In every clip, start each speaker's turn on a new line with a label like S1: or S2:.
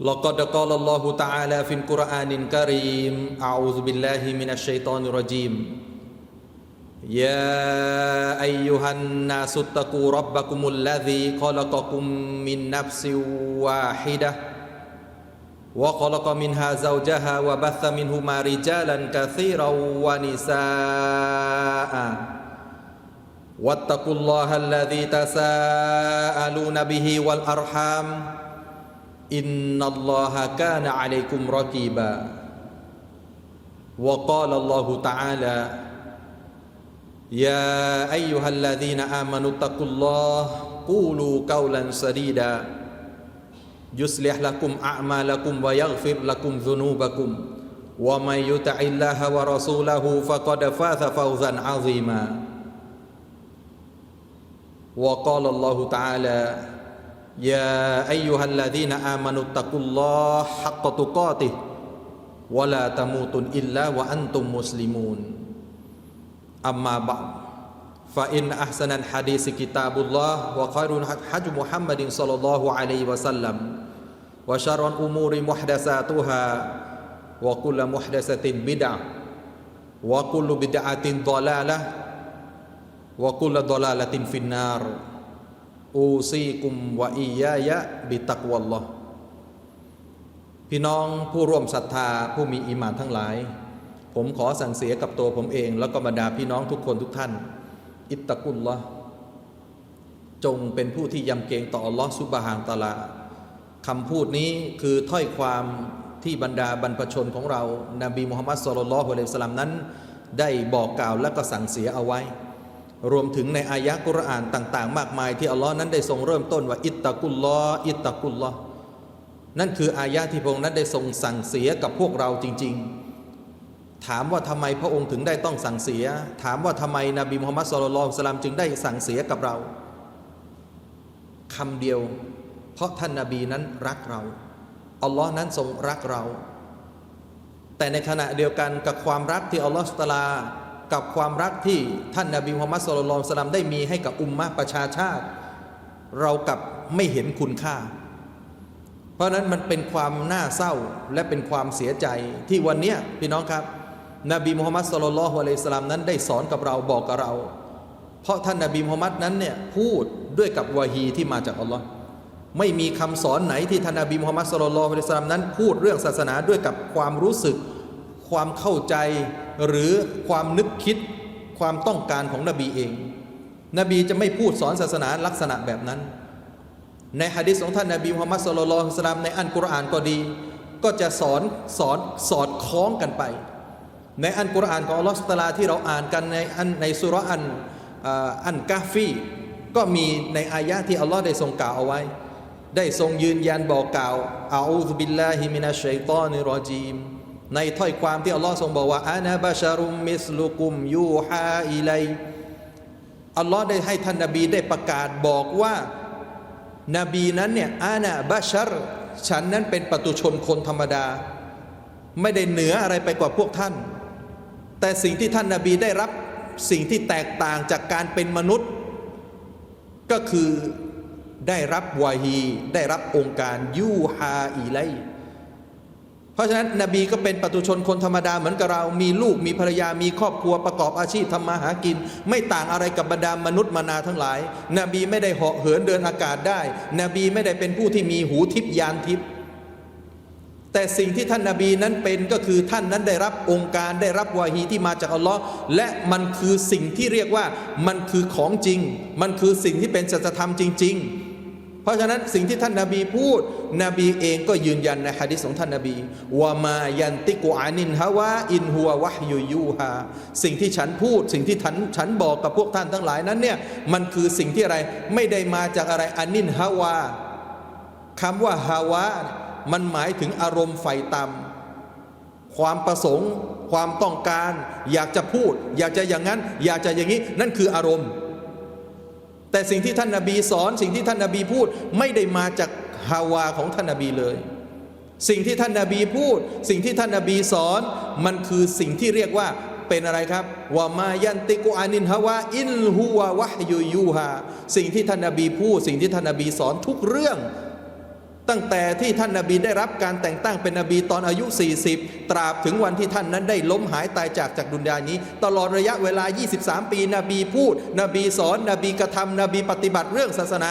S1: لقد قال الله تعالى في القرآن الكريم أعوذ بالله من الشيطان الرجيم. يا أيها الناس اتقوا ربكم الذي خلقكم من نفس واحدة وخلق منها زوجها وبث منهما رجالا كثيرا ونساء. واتقوا الله الذي تساءلون به والأرحام. إن الله كان عليكم رقيبا. وقال الله تعالى يا أيها الذين آمنوا اتقوا الله قولوا قولا سديدا. يصلح لكم أعمالكم ويغفر لكم ذنوبكم. ومن يطع الله ورسوله فقد فاز فوزا عظيما. وقال الله تعالى يا أيها الذين آمنوا اتقوا الله حق تقاته ولا تموتن إلا وأنتم مسلمون. أما بعد فإن أحسن الحديث كتاب الله وخير الحج محمد صلى الله عليه وسلم وشر الأمور محدثاتها وكل محدثة بدعة وكل بدعة ضلالة وكل ضلالة في النار. อูซีกุมวะอียะยะบิตักวัลลอพี่น้องผู้ร่วมศรัทธาผู้มีอิมานทั้งหลาย ผมขอสั่งเสียกับตัวผมเอง แล้วก็บรรดาพี่น้องทุกคนทุกท่าน อิตตะกุลละจงเป็นผู้ที่ยำเกรงต่อลอสุบะฮานตะลาคำพูดนี้คือถ้อยความที่บรรดาบรรพชนของเรานาบีมุฮัมมัดสุลลัลฮุอะลัฮิสลัมนั้น ได้บอกกล่าวและก็สั่งเสียเอาไว้ รวมถึงในอายะกุรอานต่าง ๆ มากมาย ที่อัลลอฮ์นั้นได้ทรงเริ่มต้นว่า อิตตะกุลลออิตตะกุลลอนั่นคืออายะที่พระองค์นั้นได้ทรงสั่งเสียกับพวกเราจริง ๆ ถามว่าทำไมพระองค์ถึงได้ต้องสั่งเสีย ถามว่าทำไมนบีมุฮัมมัดสุลลัลสลามจึงได้สั่งเสียกับเราคำเดียว เพราะท่านนาบีนั้นรักเราอัลลอฮ์นั้นทรงรักเรา แต่ในขณะเดียวกันกับความรักที่อัลลอฮ์สตาลา กับความรักที่ท่านนาบีมุฮัมมัดสุลลัลสลามได้มีให้กับอุมมะประชาชาติ เรากับไม่เห็นคุณค่า เพราะนั้นมันเป็นความน่าเศร้าและเป็นความเสียใจที่วันนี้พี่น้องครับ นบีมุฮัมมัดสุลลัลฮุอะลัยสลามนั้นได้สอนกับเราบอกกับเรา เพราะท่านนบีมุฮัมมัดนั้นเนี่ยพูดด้วยกับวาฮีที่มาจากอัลลอฮ์ไม่มีคำสอนไหนที่ท่านนบีมุฮัมมัดสุลลัลฮุอะลัยสสลามนั้น พูดเรื่องศาสนาด้วยกับความรู้สึก ความเข้าใจ หรือความนึกคิดความต้องการของนบีเอง นบีจะไม่พูดสอนศาสนาลักษณะแบบนั้น ในฮะดิษของท่านนบีมุฮัมมัดสุลลัลฮุอะลัยฮิสลามในอันกุรอานก็ดี ก็จะสอนสอนสอดคล้องกันไป ในอันกุรอานของอัลลอฮฺสตาลาที่เราอ่านกันในอันในสุรอันอันกาฟีก็มีในอายะที่อัลลอฮ์ได้ทรงกล่าวเอาไว้ ได้ทรงยืนยันบอกกล่าวอาอูซบิลลาฮิมินัชชัยตอนิรอจีม ในถ้อยความที่อัลลอฮ์ทรงบอกว่าอานาบาชารุมมิสลุกุมยูฮาอิไลอัลลอฮ์ได้ให้ท่านนบีได้ประกาศบอกว่านบีนั้นเนี่ยอานาบาชารฉันนั้นเป็นปตุชนคนธรรมดา ไม่ได้เหนืออะไรไปกว่าพวกท่าน แต่สิ่งที่ท่านนาบีได้รับสิ่งที่แตกต่างจากการเป็นมนุษย์ ก็คือได้รับวาฮี ได้รับองค์การยูฮาอีไล เพราะฉะนั้นนบีก็เป็นปตุชนคนธรรมดาเหมือนกับเรา มีลูกมีภรรยามีครอบครัวประกอบอาชีพทำมาหากิน ไม่ต่างอะไรกับบรรดามนุษย์มานาทั้งหลาย นบีไม่ได้เหาะเหินเดินอากาศได้ นบีไม่ได้เป็นผู้ที่มีหูทิพยานทิพย์แต่สิ่งที่ท่านนาบีนั้นเป็นก็คือท่านนั้นได้รับองค์การได้รับวาฮีที่มาจากอัลลอฮ์และมันคือสิ่งที่เรียกว่ามันคือของจริง มันคือสิ่งที่เป็นสัจธรรมจริง ๆ เพราะฉะนั้นสิ่งที่ท่านนาบีพูด นบีเองก็ยืนยันในฮะดิษของท่านนาบีว่ามายันติกุอานินฮาวาอินฮัววะยูยูฮาสิ่งที่ฉันพูด สิ่งที่ฉันฉันบอกกับพวกท่านทั้งหลายนั้นเนี่ยมันคือสิ่งที่อะไรไม่ได้มาจากอะไรอานินฮาวาคำว่าฮาวามันหมายถึงอารมณ์ไฟต่ำความประสงค์ ความต้องการ อยากจะพูด อยากจะอย่างนั้น อยากจะอย่างนี้ นั่นคืออารมณ์ แต่สิ่งที่ท่านนาบีสอน สิ่งที่ท่านนาบีพูดไม่ได้มาจากฮาวาของท่านนาบีเลย สิ่งที่ท่านนาบีพูด สิ่งที่ท่านนาบีสอน มันคือสิ่งที่เรียกว่าเป็นอะไรครับว่ามายันติกุอานินฮาวาอินฮูวาวะยูยูฮาสิ่งที่ท่านนาบีพูด สิ่งที่ท่านนาบีสอนทุกเรื่อง ตั้งแต่ที่ท่านนาบีได้รับการแต่งตั้งเป็นนบีตอนอายุ 40 ตราบถึงวันที่ท่านนั้นได้ล้มหายตายจากจากดุนยานี้ ตลอดระยะเวลา 23 ปี นบีพูด นบีสอน นบีกระทำนบีปฏิบัติเรื่องศาสนา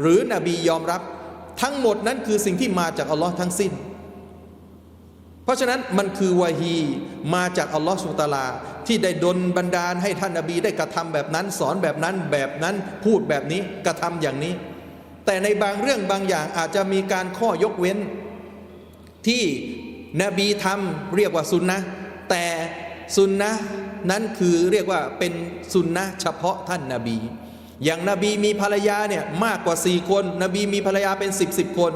S1: หรือนบียอมรับ ทั้งหมดนั้นคือสิ่งที่มาจากอัลลอฮ์ทั้งสิ้น เพราะฉะนั้นมันคือวาฮีมาจากอัลลอฮ์สุลตาราที่ได้ดลบันดาลให้ท่านนบีได้กระทำแบบนั้น สอนแบบนั้นแบบนั้นพูดแบบนี้กระทำอย่างนี้ แต่ในบางเรื่องบางอย่างอาจจะมีการข้อยกเว้น ที่นบีทำเรียกว่าซุนนะแต่ซุนนะนั้นคือเรียกว่าเป็นซุนนะเฉพาะท่านนาบี อย่างนบีมีภรรยาเนี่ยมากกว่าสี่คน นบีมีภรรยาเป็นสิบสิบคน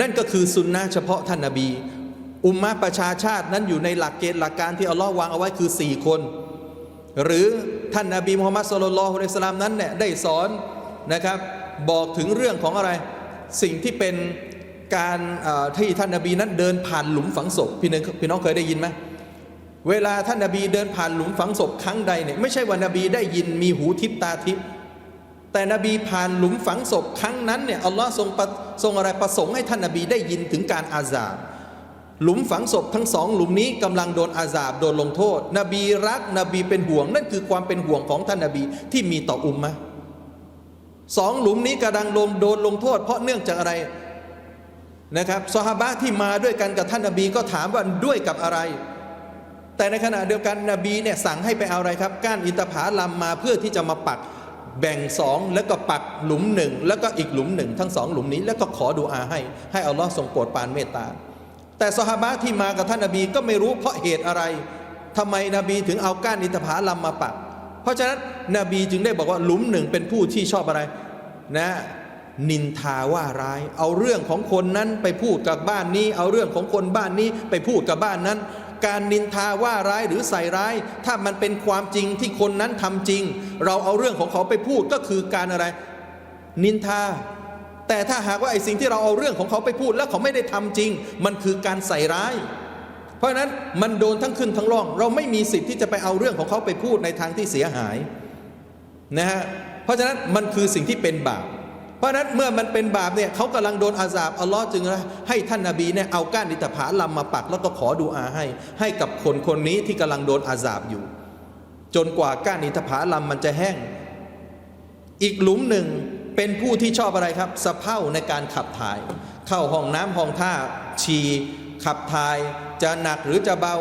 S1: นั่นก็คือซุนนะเฉพาะท่านนาบี อุมมะประชาชาตินั้นอยู่ในหลักเกณฑ์หลักการที่อัลลอฮ์วางเอาไว้คือสี่คน หรือท่านนาบีมุฮัมมัดสุลลัลฮุอะลัยฮิวะสัลลัมนั้นเนี่ยได้สอนนะครับ บอกถึงเรื่องของอะไร สิ่งที่เป็นการที่ท่านนาบีนั้นเดินผ่านหลุมฝังศพพี่น้องพี่น้องเคยได้ยินไหมเวลาท่านนาบีเดินผ่านหลุมฝังศพครั้งใดเนี่ยไม่ใช่ว่านบีได้ยินมีหูทิพตาทิพแต่นบีผ่านหลุมฝังศพครั้งนั้นเนี่ยอัลลอฮ์ทรงประทรงอะไรประสงค์ให้ท่านนาบีได้ยินถึงการอาซาบหลุมฝังศพทั้งสองหลุมนี้กำลังโดนอาซาบโดนลงโทษ นบีรักนบีเป็นห่วง นั่นคือความเป็นห่วงของท่านนบีที่มีต่ออุมมะ สองหลุมนี้กำลังลงโดนลงโทษ เพราะเนื่องจากอะไรนะครับซอฮาบะที่มาด้วยกันกับท่านนบีก็ถามว่าด้วยกับอะไร แต่ในขณะเดียวกันนบีเนี่ยสั่งให้ไปเอาอะไรครับ ก้านอินทผลัมมาเพื่อที่จะมาปักแบ่งสองแล้วก็ปักหลุมหนึ่งแล้วก็อีกหลุมหนึ่งทั้งสองหลุมนี้ แล้วก็ขอดูอาให้ ให้อัลลอฮ์ทรงโปรดปรานเมตตา แต่สหบะที่มากับท่านนบีก็ไม่รู้เพราะเหตุอะไรทำไมนบีถึงเอาก้านอินทผลัมมาปัก เพราะฉะนั้นนบีจึงได้บอกว่าหลุมหนึ่งเป็นผู้ที่ชอบอะไรนะนินทาว่าร้าย เอาเรื่องของคนนั้นไปพูดกับบ้านนี้ เอาเรื่องของคนบ้านนี้ไปพูดกับบ้านนั้น การนินทาว่าร้ายหรือใส่ร้าย ถ้ามันเป็นความจริงที่คนนั้นทำจริง เราเอาเรื่องของเขาไปพูดก็คือการอะไร นินทา แต่ถ้าหากว่าไอ้สิ่งที่เราเอาเรื่องของเขาไปพูดแล้วเขาไม่ได้ทำจริง มันคือการใส่ร้าย เพราะนั้นมันโดนทั้งขึ้นทั้งล่อง เราไม่มีสิทธิ์ที่จะไปเอาเรื่องของเขาไปพูดในทางที่เสียหายนะฮะเพราะฉะนั้นมันคือสิ่งที่เป็นบาปเพราะนั้นเมื่อมันเป็นบาปเนี่ยเขากำลังโดนอาซาบอัลลอฮ์จึงให้ท่านนาบีเนี่ยเอาก้านอิฐผาลำมาปัก แล้วก็ขอดูอาให้ ให้กับคนคนนี้ที่กำลังโดนอาซาบอยู่ จนกว่าก้านอิฐผาลำมันจะแห้ง อีกหลุมหนึ่งเป็นผู้ที่ชอบอะไรครับสะเพร่าในการขับถ่าย เข้าห้องน้ำห้องท่าฉี่ ขับถ่ายจะหนักหรือจะเบา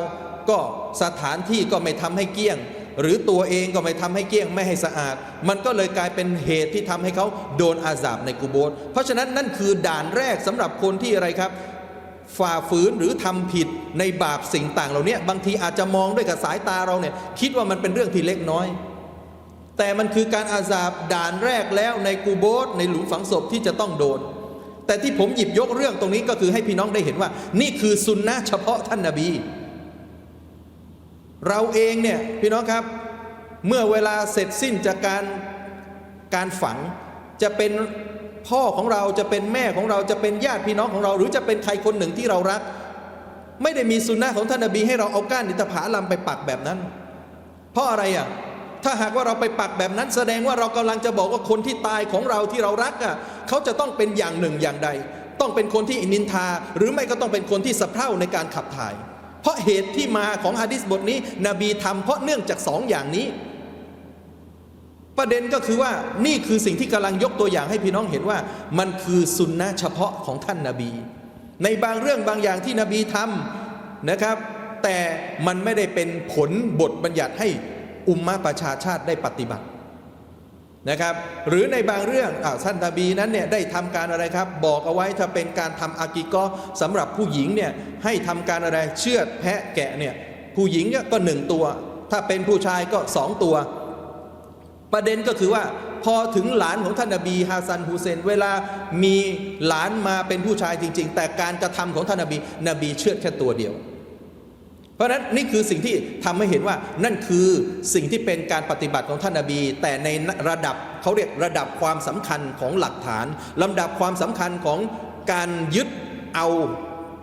S1: ก็สถานที่ก็ไม่ทำให้เกี้ยง หรือตัวเองก็ไม่ทำให้เกี้ยงไม่ให้สะอาด มันก็เลยกลายเป็นเหตุที่ทำให้เขาโดนอาสาบในกุโบสเพราะฉะนั้นนั่นคือด่านแรกสำหรับคนที่อะไรครับฝ่าฝืนหรือทำผิดในบาปสิ่งต่างเหล่านี้บางทีอาจจะมองด้วยกับสายตาเราเนี่ยคิดว่ามันเป็นเรื่องที่เล็กน้อย แต่มันคือการอาซาบด่านแรกแล้วในกูโบสในหลุมฝังศพที่จะต้องโดน แต่ที่ผมหยิบยกเรื่องตรงนี้ก็คือให้พี่น้องได้เห็นว่า นี่คือสุนนะเฉพาะท่านนาบี เราเองเนี่ยพี่น้องครับ เมื่อเวลาเสร็จสิ้นจากการการฝังจะเป็นพ่อของเราจะเป็นแม่ของเราจะเป็นญาติพี่น้องของเรา หรือจะเป็นใครคนหนึ่งที่เรารัก ไม่ได้มีสุนนะของท่านนาบีให้เราเอาก้านอิฐผาลัมไปปักแบบนั้น เพราะอะไรอะ ถ้าหากว่าเราไปปักแบบนั้นแสดงว่าเรากำลังจะบอกว่าคนที่ตายของเราที่เรารักอะเขาจะต้องเป็นอย่างหนึ่งอย่างใด ต้องเป็นคนที่นินทา หรือไม่ก็ต้องเป็นคนที่สะเพร่าในการขับถ่าย เพราะเหตุที่มาของฮะดิษบทนี้ นบีทำเพราะเนื่องจากสองอย่างนี้ ประเด็นก็คือว่านี่คือสิ่งที่กำลังยกตัวอย่างให้พี่น้องเห็นว่า มันคือสุนนะเฉพาะของท่านนาบี ในบางเรื่องบางอย่างที่นบีทำนะครับ แต่มันไม่ได้เป็นผลบทบัญญัติให้ อุมมะประชาชาติได้ปฏิบัตินะครับ หรือในบางเรื่องอ่าท่านนบีนั้นเนี่ยได้ทำการอะไรครับ บอกเอาไว้ถ้าเป็นการทำอากิกอสำหรับผู้หญิงเนี่ยให้ทำการอะไรเชือดแพะแกะเนี่ยผู้หญิงก็หนึ่งตัว ถ้าเป็นผู้ชายก็สองตัว ประเด็นก็คือว่าพอถึงหลานของท่านนบีฮาซันฮุเซน เวลามีหลานมาเป็นผู้ชายจริง ๆ แต่การกระทำของท่านนบีนบีเชื่อดแค่ตัวเดียว เพราะนั้นนี่คือสิ่งที่ทำให้เห็นว่านั่นคือสิ่งที่เป็นการปฏิบัติของท่านนบี แต่ในระดับเขาเรียกระดับความสำคัญของหลักฐานลำดับความสำคัญของการยึดเอา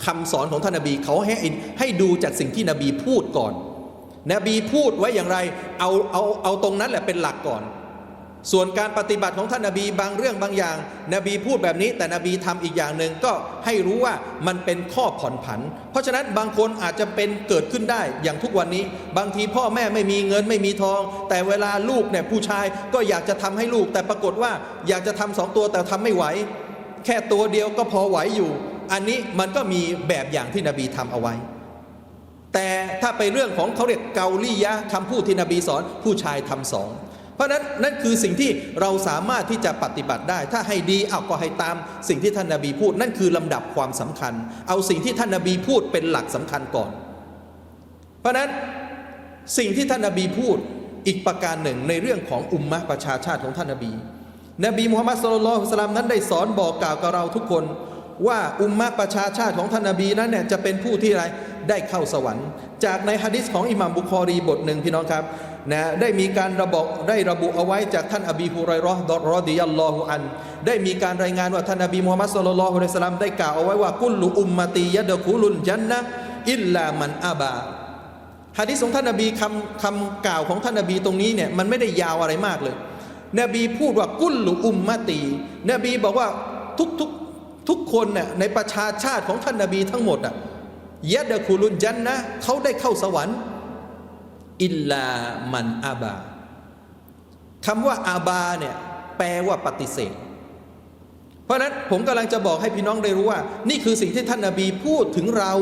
S1: คำสอนของท่านนบีเขาให้ให้ดูจากสิ่งที่นบีพูดก่อน นบีพูดไว้อย่างไรเอาเอาเอาตรงนั้นแหละเป็นหลักก่อน ส่วนการปฏิบัติของท่านนบีบางเรื่องบางอย่าง นบีพูดแบบนี้ แต่นบีทำอีกอย่างหนึ่งก็ให้รู้ว่ามันเป็นข้อผ่อนผัน เพราะฉะนั้นบางคนอาจจะเป็นเกิดขึ้นได้อย่างทุกวันนี้ บางทีพ่อแม่ไม่มีเงินไม่มีทอง แต่เวลาลูกเนี่ยผู้ชายก็อยากจะทำให้ลูก แต่ปรากฏว่าอยากจะทำสองตัวแต่ทำไม่ไหว แค่ตัวเดียวก็พอไหวอยู่ อันนี้มันก็มีแบบอย่างที่นบีทำเอาไว้ แต่ถ้าไปเรื่องของเขาเรียกเกาลียะคำพูดที่นบีสอนผู้ชายทำสอง เพราะนั้นนั่นคือสิ่งที่เราสามารถที่จะปฏิบัติได้ ถ้าให้ดีเอาก็ให้ตามสิ่งที่ท่านนบีพูด นั่นคือลำดับความสำคัญ เอาสิ่งที่ท่านนบีพูดเป็นหลักสำคัญก่อน เพราะนั้นสิ่งที่ท่านนบีพูดอีกประการหนึ่งในเรื่องของอุมมะประชาชาติของท่านนบี นบีมุฮัมมัดสุลลัลสลามนั้นได้สอนบอกกล่าวกับเราทุกคน ว่าอุมมะประชาชาติของท่านนบีนั้นเนี่ยจะเป็นผู้ที่อะไรได้เข้าสวรรค์ จากในฮะดิษของอิหม่ามบุคอรีบทหนึ่งพี่น้องครับ นะได้มีการระบอกได้ระบุเอาไว้จากท่านอบีฮุไรร์ดอรอดิยัลลอฮุอัน ได้มีการรายงานว่าท่านนบีมุฮัมมัดสุลลัลฮุอะลัยสัลลัมได้กล่าวเอาไว้ว่ากุลุอุมมตียะดะคุลุลจันนะอิลลามันอาบาฮะดิษของท่านนบีคำคำกล่าวของท่านนบีตรงนี้เนี่ยมันไม่ได้ยาวอะไรมากเลย นบีพูดว่ากุลุอุมมตี นบีบอกว่าทุกทุกทุกคนเนี่ยในประชาชาติของท่านนบีทั้งหมดอะยะดะคูลุนจันนะเขาได้เข้าสวรรค์ อิลลามันอาบาคำว่าอาบาเนี่ยแปลว่าปฏิเสธ เพราะนั้นผมกำลังจะบอกให้พี่น้องได้รู้ว่า นี่คือสิ่งที่ท่านนาบีพูดถึงเรา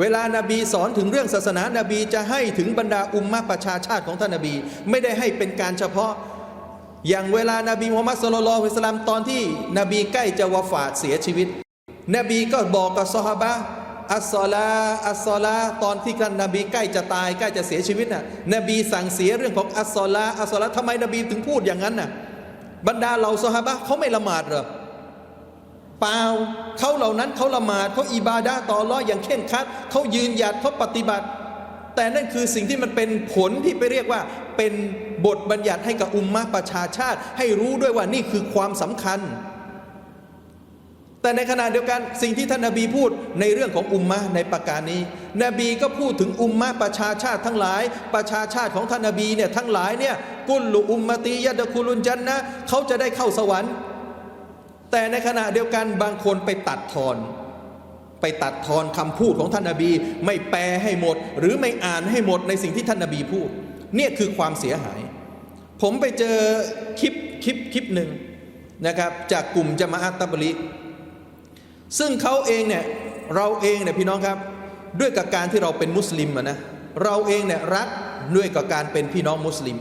S1: เวลานาบีสอนถึงเรื่องศาสนานาบีจะให้ถึงบรรดาอุมมะประชาชาติของท่านนาบี ไม่ได้ให้เป็นการเฉพาะ อย่างเวลานาบีมุฮัมมัดสุลลัลฮุอะลัยฮิวะสัลลัมตอนที่นบีใกล้จะวะฟาตเสียชีวิต นบีก็บอกกับซอฮาบะ อัสซอลาอัสซอลาตอนที่กันนบีใกล้จะตายใกล้จะเสียชีวิตน่ะนบีสั่งเสียเรื่องของอัสซอลาอัสซอลาทำไมนบีถึงพูดอย่างนั้นน่ะบรรดาเหล่าซอฮาบะเขาไม่ละหมาดหรอเปล่าเขาเหล่านั้นเขาละหมาดเขาอิบาดะห์ต่ออัลเลออย่างเข่งคัดเขายืนหยัดเขาปฏิบัติ แต่นั่นคือสิ่งที่มันเป็นผลที่ไปเรียกว่าเป็นบทบัญญัติให้กับอุมมะประชาชาติ ให้รู้ด้วยว่านี่คือความสำคัญ แต่ในขณะเดียวกันสิ่งที่ท่านนาบีพูดในเรื่องของอุมมะในประการนี้ นบีก็พูดถึงอุมมะประชาชาติทั้งหลาย ประชาชาติของท่านนาบีเนี่ยทั้งหลายเนี่ยกุลลุอุมมะตียะดะคุลุนจันนะเขาจะได้เข้าสวรรค์ แต่ในขณะเดียวกันบางคนไปตัดทอน ไปตัดทอนคำพูดของท่านนาบี ไม่แปลให้หมด หรือไม่อ่านให้หมดในสิ่งที่ท่านนาบีพูด เนี่ยคือความเสียหาย ผมไปเจอคลิปคลิปคลิปหนึ่งนะครับจากกลุ่มจามะอัตตะบลิ ซึ่งเขาเองเนี่ยเราเองเนี่ยพี่น้องครับ ด้วยกับการที่เราเป็นมุสลิมะนะเราเองเนี่ยรักด้วยกับการเป็นพี่น้องมุสลิม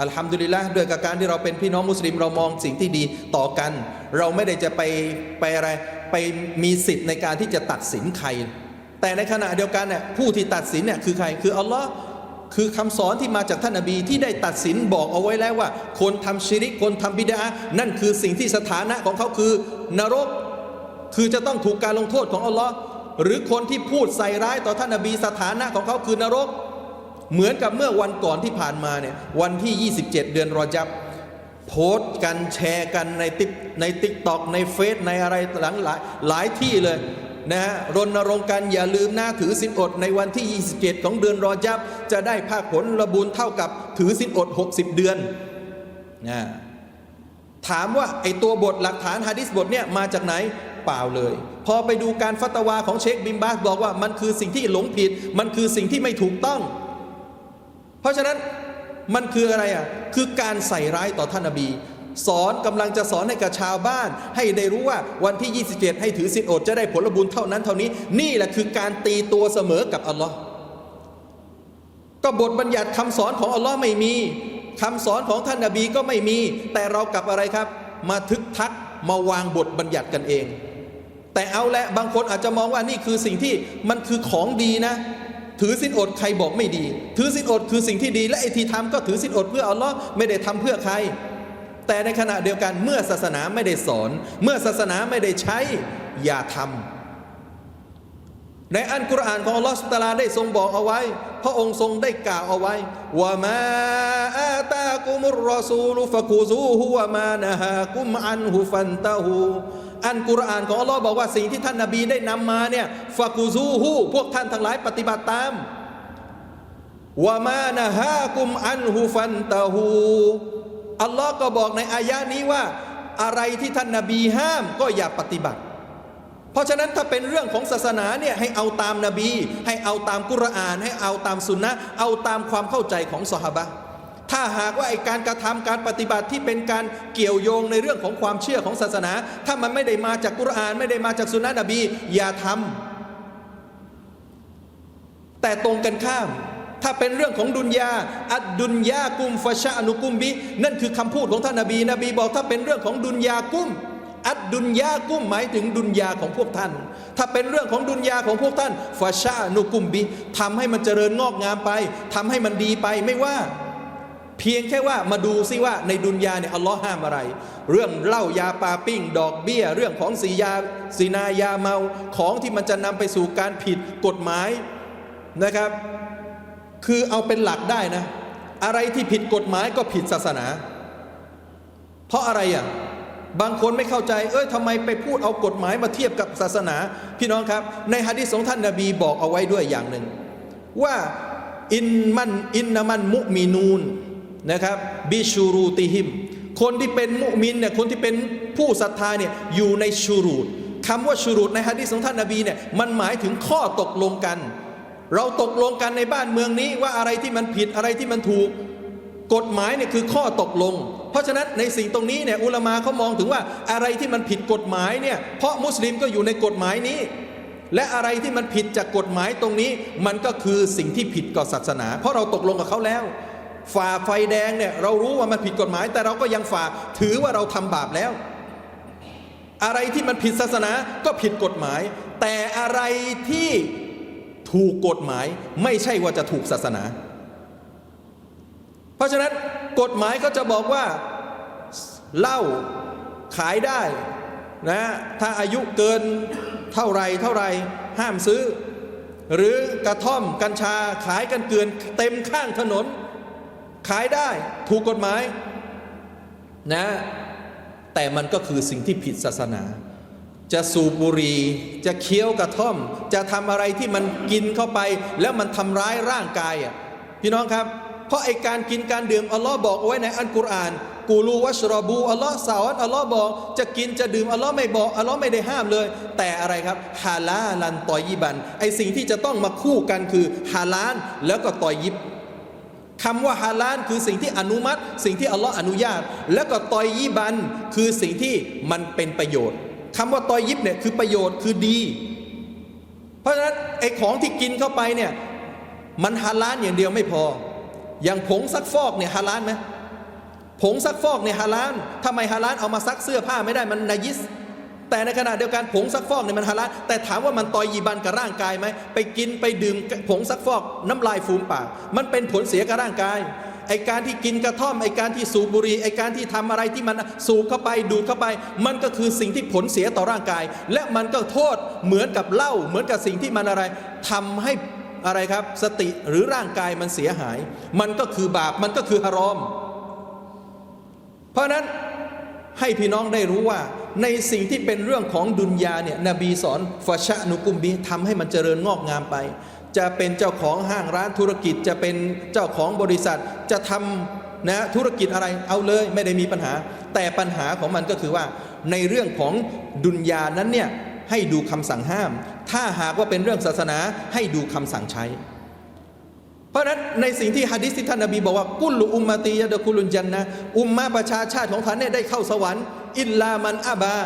S1: อัลฮัมดุลิลละด้วยกับการที่เราเป็นพี่น้องมุสลิม เรามองสิ่งที่ดีต่อกัน เราไม่ได้จะไปไปอะไรไปมีสิทธิ์ในการที่จะตัดสินใคร แต่ในขณะเดียวกันเนี่ยผู้ที่ตัดสินเนี่ยคือใครคืออัลลอฮ์คือคำสอนที่มาจากท่านนบีที่ได้ตัดสินบอกเอาไว้แล้วว่า คนทำชิริกคนทำบิดานั่นคือสิ่งที่สถานะของเขาคือนรก คือจะต้องถูกการลงโทษของอัลลอฮ์หรือคนที่พูดใส่ร้ายต่อท่านนบีสถานะของเขาคือนรก เหมือนกับเมื่อวันก่อนที่ผ่านมาเนี่ยวันที่ 27 เดือนรอจับ โพสต์กันแชร์กันในติ๊กในติ๊กตอกในเฟซในอะไรหลังหลายหลายที่เลยนะฮะรณรงค์กันอย่าลืมหน้าถือสินอดในวันที่ 27 ของเดือนรอจับ จะได้ภาคผลระบุญเท่ากับถือสินอด 60 เดือนนะถามว่าไอตัวบทหลักฐานฮะดิษบทเนี่ยมาจากไหน เปล่าเลย พอไปดูการฟัตวาของเชคบิมบาสบอกว่ามันคือสิ่งที่หลงผิด มันคือสิ่งที่ไม่ถูกต้อง เพราะฉะนั้นมันคืออะไรอะคือการใส่ร้ายต่อท่านนบี สอนกำลังจะสอนให้กับชาวบ้าน ให้ได้รู้ว่าวันที่ 27 ให้ถือศีลอดจะได้ผลบุญเท่านั้นเท่านี้ นี่แหละคือการตีตัวเสมอกับอัลลอฮ์ก็บทบัญญัติคำสอนของอัลลอฮ์ไม่มีคำสอนของท่านนบีก็ไม่มี แต่เรากลับอะไรครับ มาทึกทักมาวางบทบัญญัติกันเอง แต่เอาละบางคนอาจจะมองว่านี่คือสิ่งที่มันคือของดีนะ ถือสินอดใครบอกไม่ดี ถือสินอดคือสิ่งที่ดี และไอ้ที่ทำก็ถือสินอดเพื่ออัลลอฮ์ไม่ได้ทำเพื่อใคร แต่ในขณะเดียวกันเมื่อศาสนาไม่ได้สอน เมื่อศาสนาไม่ได้ใช้อย่าทำในอันกุรอานของอัลลอฮฺสุตาลาได้ทรงบอกเอาไว้ พระองค์ทรงได้กล่าวเอาไว้ว่ามาอาตากุมุรรอซูลุฟะกูซูฮุวะมานะฮากุมอันฮุฟันตะฮู อันกุรอานของอัลลอฮ์บอกว่าสิ่งที่ท่านนบีได้นำมาเนี่ยฟะกูซูฮูพวกท่านทั้งหลายปฏิบัติตามวามานะฮากุมอันฮุฟันตะฮูอัลลอฮ์ก็บอกในอายะนี้ว่า อะไรที่ท่านนาบีห้ามก็อย่าปฏิบัติ เพราะฉะนั้นถ้าเป็นเรื่องของศาสนาเนี่ยให้เอาตามนาบี ให้เอาตามกุรอาน ให้เอาตามสุนนะเอาตามความเข้าใจของสหบะ ถ้าหากว่าไอการกระทำการปฏิบัติที่เป็นการเกี่ยวโยงในเรื่องของความเชื่อของศาสนา ถ้ามันไม่ได้มาจากกุราน ไม่ได้มาจากสุนนะนบี อย่าทำแต่ตรงกันข้าม ถ้าเป็นเรื่องของดุนยา อัดดุนยากุมฟะชะอนุกุมบิ นั่นคือคำพูดของท่านนบี นบีบอกถ้าเป็นเรื่องของดุนยากุมอัดดุนยากุมหมายถึงดุนยาของพวกท่าน ถ้าเป็นเรื่องของดุนยาของพวกท่านฟาชะอนุกุมบิทำให้มันเจริญงอกงามไปทำให้มันดีไปไม่ว่า เพียงแค่ว่ามาดูซิว่าในดุนยาเนี่ยอัลลอฮ์ห้ามอะไร เรื่องเหล้ายาปาปิ้ง ดอกเบี้ย เรื่องของสียาสีนายาเมาของที่มันจะนำไปสู่การผิดกฎหมายนะครับ คือเอาเป็นหลักได้นะ อะไรที่ผิดกฎหมายก็ผิดศาสนา เพราะอะไรอะบางคนไม่เข้าใจ เอ้ยทำไมไปพูดเอากฎหมายมาเทียบกับศาสนา พี่น้องครับ ในฮะดิษของท่านนบีบอกเอาไว้ด้วยอย่างหนึ่ง ว่าอินมันอินนามันมุมีนูน นะครับบิชูรูติฮิม คนที่เป็นมุมินเนี่ยคนที่เป็นผู้ศรัทธาเนี่ยอยู่ในชูรูดคำว่าชูรูดในฮะดิษของท่านนบีเนี่ยมันหมายถึงข้อตกลงกัน เราตกลงกันในบ้านเมืองนี้ว่าอะไรที่มันผิดอะไรที่มันถูก กฎหมายเนี่ยคือข้อตกลง เพราะฉะนั้นในสิ่งตรงนี้เนี่ยอุลามาเขามองถึงว่าอะไรที่มันผิดกฎหมายเนี่ยเพราะมุสลิมก็อยู่ในกฎหมายนี้และอะไรที่มันผิดจากกฎหมายตรงนี้ มันก็คือสิ่งที่ผิดกับศาสนา เพราะเราตกลงกับเขาแล้ว ฝ่าไฟแดงเนี่ยเรารู้ว่ามันผิดกฎหมาย แต่เราก็ยังฝ่าถือว่าเราทำบาปแล้ว อะไรที่มันผิดศาสนาก็ผิดกฎหมาย แต่อะไรที่ถูกกฎหมายไม่ใช่ว่าจะถูกศาสนา เพราะฉะนั้นกฎหมายก็จะบอกว่าเหล้าขายได้นะถ้าอายุเกินเท่าไรเท่าไรห้ามซื้อ หรือกระท่อมกัญชาขายกันเกลือนเต็มข้างถนน ขายได้ถูกกฎหมายนะ แต่มันก็คือสิ่งที่ผิดศาสนา จะสูบบุหรี่จะเคี้ยวกระท่อม จะทำอะไรที่มันกินเข้าไป แล้วมันทำร้ายร่างกายอะพี่น้องครับ เพราะไอการกินการดื่มอัลลอฮ์บอกไว้ในอัลกุรอานกูรูวัชรอบูอัลลอฮ์สอนอัลลอฮ์บอก จะกินจะดื่มอัลลอฮ์ไม่บอกอัลลอฮ์ไม่ได้ห้ามเลย แต่อะไรครับฮาลาลันตอยิบันไอสิ่งที่จะต้องมาคู่กันคือฮาลานแล้วก็ตอยิบ คำว่าฮาลาลคือสิ่งที่อนุมัติ สิ่งที่อัลลอฮ์อนุญาต แล้วก็ตอยยิบันคือสิ่งที่มันเป็นประโยชน์คำว่าตอยยิบเนี่ยคือประโยชน์คือดี เพราะฉะนั้นไอ้ของที่กินเข้าไปเนี่ยมันฮาลาลอย่างเดียวไม่พอ อย่างผงซักฟอกเนี่ยฮาลาลไหมผงซักฟอกเนี่ยฮาลาลทำไมฮาลาลเอามาซักเสื้อผ้าไม่ได้มันนายิส แต่ในขณะเดียวกันผงซักฟอกเนี่ยมันฮาลาลแต่ถามว่ามันตอยยีบันกับร่างกายไหมไปกินไปดื่มผงซักฟอกน้ำลายฟูมปาก มันเป็นผลเสียกับร่างกายไอการที่กินกระท่อมไอการที่สูบบุหรี่ไอการที่ทำอะไรที่มันสูบเข้าไปดูดเข้าไป มันก็คือสิ่งที่ผลเสียต่อร่างกาย และมันก็โทษเหมือนกับเหล้าเหมือนกับสิ่งที่มันอะไรทำให้อะไรครับ สติหรือร่างกายมันเสียหาย มันก็คือบาปมันก็คือฮารอม เพราะนั้นให้พี่น้องได้รู้ว่า ในสิ่งที่เป็นเรื่องของดุนยาเนี่ยนบีสอนฟาชะนุกุมบีทำให้มันเจริญงอกงามไป จะเป็นเจ้าของห้างร้านธุรกิจจะเป็นเจ้าของบริษัทจะทำนะธุรกิจอะไรเอาเลยไม่ได้มีปัญหา แต่ปัญหาของมันก็คือว่า ในเรื่องของดุนยานั้นเนี่ยให้ดูคำสั่งห้าม ถ้าหากว่าเป็นเรื่องศาสนาให้ดูคำสั่งใช้ เพราะฉะนั้นในสิ่งที่ฮะดิษที่ท่านนบีบอกว่ากุลุอุมมาตียะดะกุลุนจันนะอุมมาประชาชาติของท่านเนี่ยได้เข้าสวรรค์ อิลลามันอาบา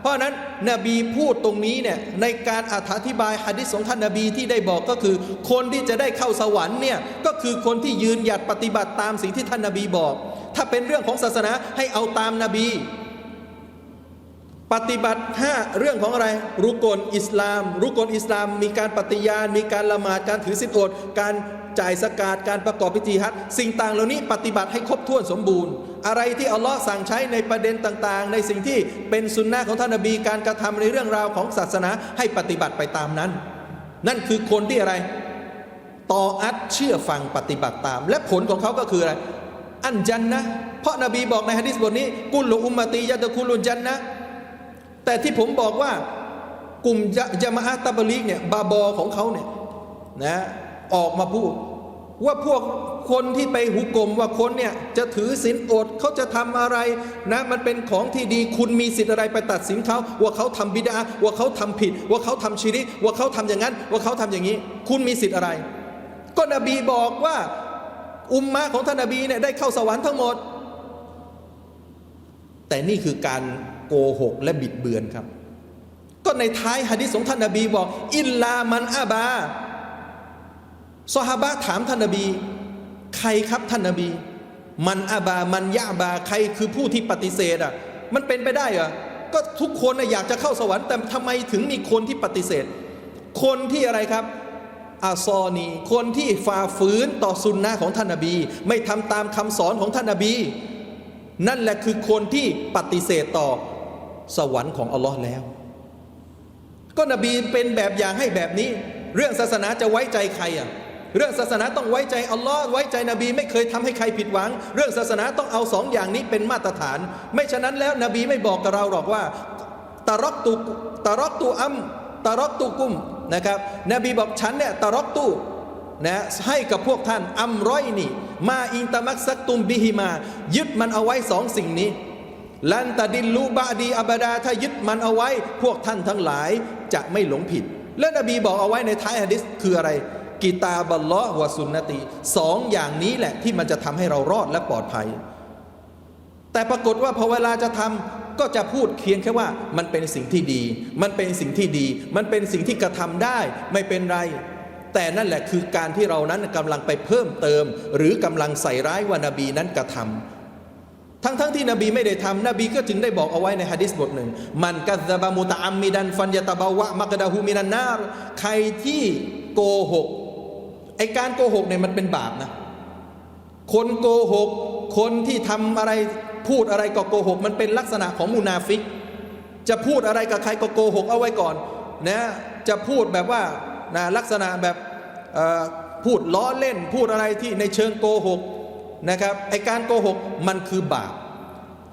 S1: เพราะนั้นนบีพูดตรงนี้เนี่ยในการอธิบายฮะดิษของท่านนบีที่ได้บอกก็คือ คนที่จะได้เข้าสวรรค์เนี่ยก็คือคนที่ยืนหยัดปฏิบัติตามสิ่งที่ท่านนบีบอก ถ้าเป็นเรื่องของศาสนาให้เอาตามนบี ปฏิบัติห้าเรื่องของอะไร รุกลอิสลาม รุกลอิสลาม มีการปฏิญาณ มีการละหมาดการถือศีลอดการ จ่ายสกาดการประกอบพิธีฮัจญ์สิ่งต่างเหล่านี้ปฏิบัติให้ครบถ้วนสมบูรณ์ อะไรที่อัลลอฮ์สั่งใช้ในประเด็นต่างๆ ในสิ่งที่เป็นสุนนะของท่านนบีการกระทำในเรื่องราวของศาสนาให้ปฏิบัติไปตามนั้น นั่นคือคนที่อะไรต่ออัดเชื่อฟังปฏิบัติตาม และผลของเขาก็คืออะไร อันจันนะ เพราะนบีบอกในฮะดิษบทนี้ กุลอุมมตียะตะคุลุนจันนะ แต่ที่ผมบอกว่ากลุ่มยะยะมาอะตะบลีกเนี่ยบาบอของเขาเนี่ยนะ ออกมาพูด ว่าพวกคนที่ไปหุกกลมว่าคนเนี่ยจะถือศีลอดเขาจะทำอะไรนะมันเป็นของที่ดีคุณมีสิทธิ์อะไรไปตัดสินเขาว่าเขาทำบิดาว่าเขาทำผิด ว่าเขาทำชิริกว่าเขาทำอย่างนั้น ว่าเขาทำอย่างนี้ คุณมีสิทธิ์อะไร ก็นบีบอกว่าอุมมะของท่านนบีเนี่ยได้เข้าสวรรค์ทั้งหมด แต่นี่คือการโกหกและบิดเบือนครับ ก็ในท้ายหะดีษของท่านนบีบอก อิลลามันอาบา ซอฮาบะถามท่านนบี ใครครับท่านนบี มันอาบา มันยะบา ใครคือผู้ที่ปฏิเสธอะ มันเป็นไปได้เหรอ ก็ทุกคนอยากจะเข้าสวรรค์แต่ทำไมถึงมีคนที่ปฏิเสธ คนที่อะไรครับอาซอนี คนที่ฝ่าฝืนต่อสุนนะของท่านนบี ไม่ทำตามคำสอนของท่านนบี นั่นแหละคือคนที่ปฏิเสธต่อสวรรค์ของอัลลอฮ์แล้ว ก็นบีเป็นแบบอย่างให้แบบนี้ เรื่องศาสนาจะไว้ใจใครอะ เรื่องศาสนาต้องไว้ใจอัลลอฮ์ไว้ใจนบีไม่เคยทำให้ใครผิดหวัง เรื่องศาสนาต้องเอาสองอย่างนี้เป็นมาตรฐาน ไม่ฉะนั้นแล้วนบีไม่บอกกับเราหรอกว่าตารกตุตารกตุอัมตารกตุกุมนะครับ นบีบอกฉันเนี่ยตารกตุนะให้กับพวกท่านอัมร้อยนี่ มาอินตามักซักตุมบิฮิมา ยึดมันเอาไว้สองสิ่งนี้ ลันตาดินลูบาดีอับดาถ้ายึดมันเอาไว้ พวกท่านทั้งหลายจะไม่หลงผิด และนบีบอกเอาไว้ในท้ายฮะดิษคืออะไร กีตาบัลลอฮ์วะสุนนตีสองอย่างนี้แหละที่มันจะทำให้เรารอดและปลอดภัย แต่ปรากฏว่าพอเวลาจะทำก็จะพูดเพียงแค่ว่า มันเป็นสิ่งที่ดี มันเป็นสิ่งที่ดี มันเป็นสิ่งที่กระทำได้ไม่เป็นไร แต่นั่นแหละคือการที่เรานั้นกำลังไปเพิ่มเติม หรือกำลังใส่ร้ายว่านบีนั้นกระทำทั้งๆทที่นบีไม่ได้ทำนบีก็จึงได้บอกเอาไว้ในฮะดิษบทหนึ่ง มันกัซบามุตะอัมมิดันฟันยะตะบาวะมักดาฮูมินันนารใครที่โกหก ไอการโกหกเนี่ยมันเป็นบาปนะ คนโกหก คนที่ทำอะไรพูดอะไรก็โกหก มันเป็นลักษณะของมุนาฟิก จะพูดอะไรกับใครก็โกหกเอาไว้ก่อนนะจะพูดแบบว่านะลักษณะแบบพูดล้อเล่นพูดอะไรที่ในเชิงโกหกนะครับไอการโกหกมันคือบาป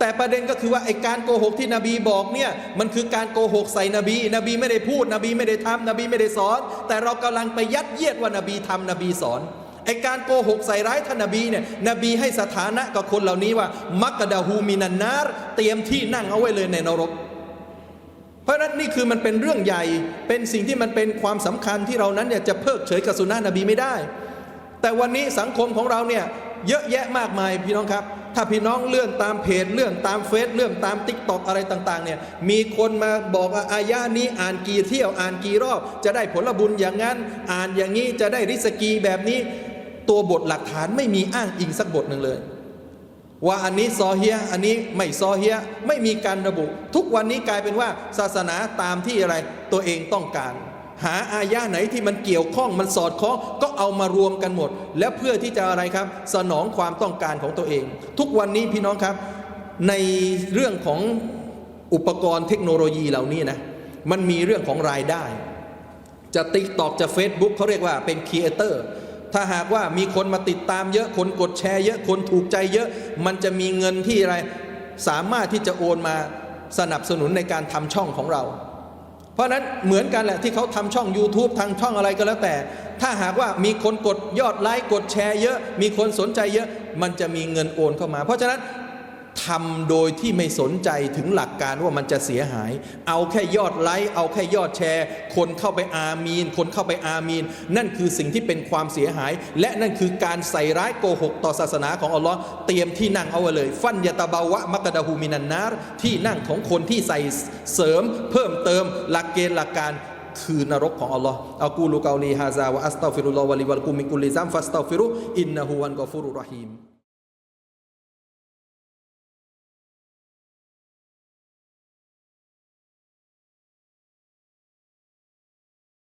S1: แต่ประเด็นก็คือว่าไอการโกหกที่นบีบอกเนี่ยมันคือการโกหกใส่นบี นบีไม่ได้พูด นบีไม่ได้ทำนบีไม่ได้สอน แต่เรากำลังไปยัดเยียดว่านบีทำนบีสอนไอการโกหกใส่ร้ายท่านนบีเนี่ยนบีให้สถานะกับคนเหล่านี้ว่า มักกะดาฮูมินันนารเตรียมที่นั่งเอาไว้เลยในนรก เพราะนั้นนี่คือมันเป็นเรื่องใหญ่เป็นสิ่งที่มันเป็นความสำคัญที่เรานั้นเนี่ยจะเพิกเฉยกับสุนนะนบีไม่ได้ แต่วันนี้สังคมของเราเนี่ยเยอะแยะมากมายพี่น้องครับ ถ้าพี่น้องเลื่อนตามเพจเลื่อนตามเฟซเลื่อนตามติ๊กตอกอะไรต่างๆเนี่ยมีคนมาบอกว่าอายะนี้อ่านกี่เที่ยวอ่านกี่รอบ จะได้ผลบุญอย่างนั้น อ่านอย่างนี้จะได้ริสกีแบบนี้ ตัวบทหลักฐานไม่มีอ้างอิงสักบทหนึ่งเลย ว่าอันนี้ซอเฮียอันนี้ไม่ซอเฮียไม่มีการระบุ ทุกวันนี้กลายเป็นว่าศาสนาตามที่อะไรตัวเองต้องการ หาอายะไหนที่มันเกี่ยวข้องมันสอดคล้องก็เอามารวมกันหมด แล้วเพื่อที่จะอะไรครับ สนองความต้องการของตัวเอง ทุกวันนี้พี่น้องครับ ในเรื่องของอุปกรณ์เทคโนโลยีเหล่านี้นะมันมีเรื่องของรายได้ จะติ๊กตอกจะ Facebook เขาเรียกว่าเป็นครีเอเตอร์ถ้าหากว่ามีคนมาติดตามเยอะ คนกดแชร์เยอะ คนถูกใจเยอะ มันจะมีเงินที่อะไร สามารถที่จะโอนมาสนับสนุนในการทำช่องของเรา ราะนั้นเหมือนกันแหละที่เขาทำช่อง YouTube ทางช่องอะไรก็แล้วแต่ ถ้าหากว่ามีคนกดยอดไลค์กดแชร์เยอะ มีคนสนใจเยอะ มันจะมีเงินโอนเข้ามา เพราะฉะนั้น ทำโดยที่ไม่สนใจถึงหลักการว่ามันจะเสียหาย เอาแค่ยอดไลค์ เอาแค่ยอดแชร์ คนเข้าไปอามีน คนเข้าไปอามีน นั่นคือสิ่งที่เป็นความเสียหาย และนั่นคือการใส่ร้ายโกหกต่อศาสนาของอัลลอฮ์เตรียมที่นั่งเอาไว้เลย ฟันยะตะบาวะมักกะดาฮูมินันนารที่นั่งของคนที่ใส่เสริม เพิ่มเติม หลักเกณฑ์หลักการคือนรกของอัลลอฮ์อักูลูกาลีฮาซาวะอัสตัฟิรุลลอฮ์วะลิวัลกุมิกุลิซัมฟัสตัฟิรุอินนะฮูวันกอฟูรุรรหีม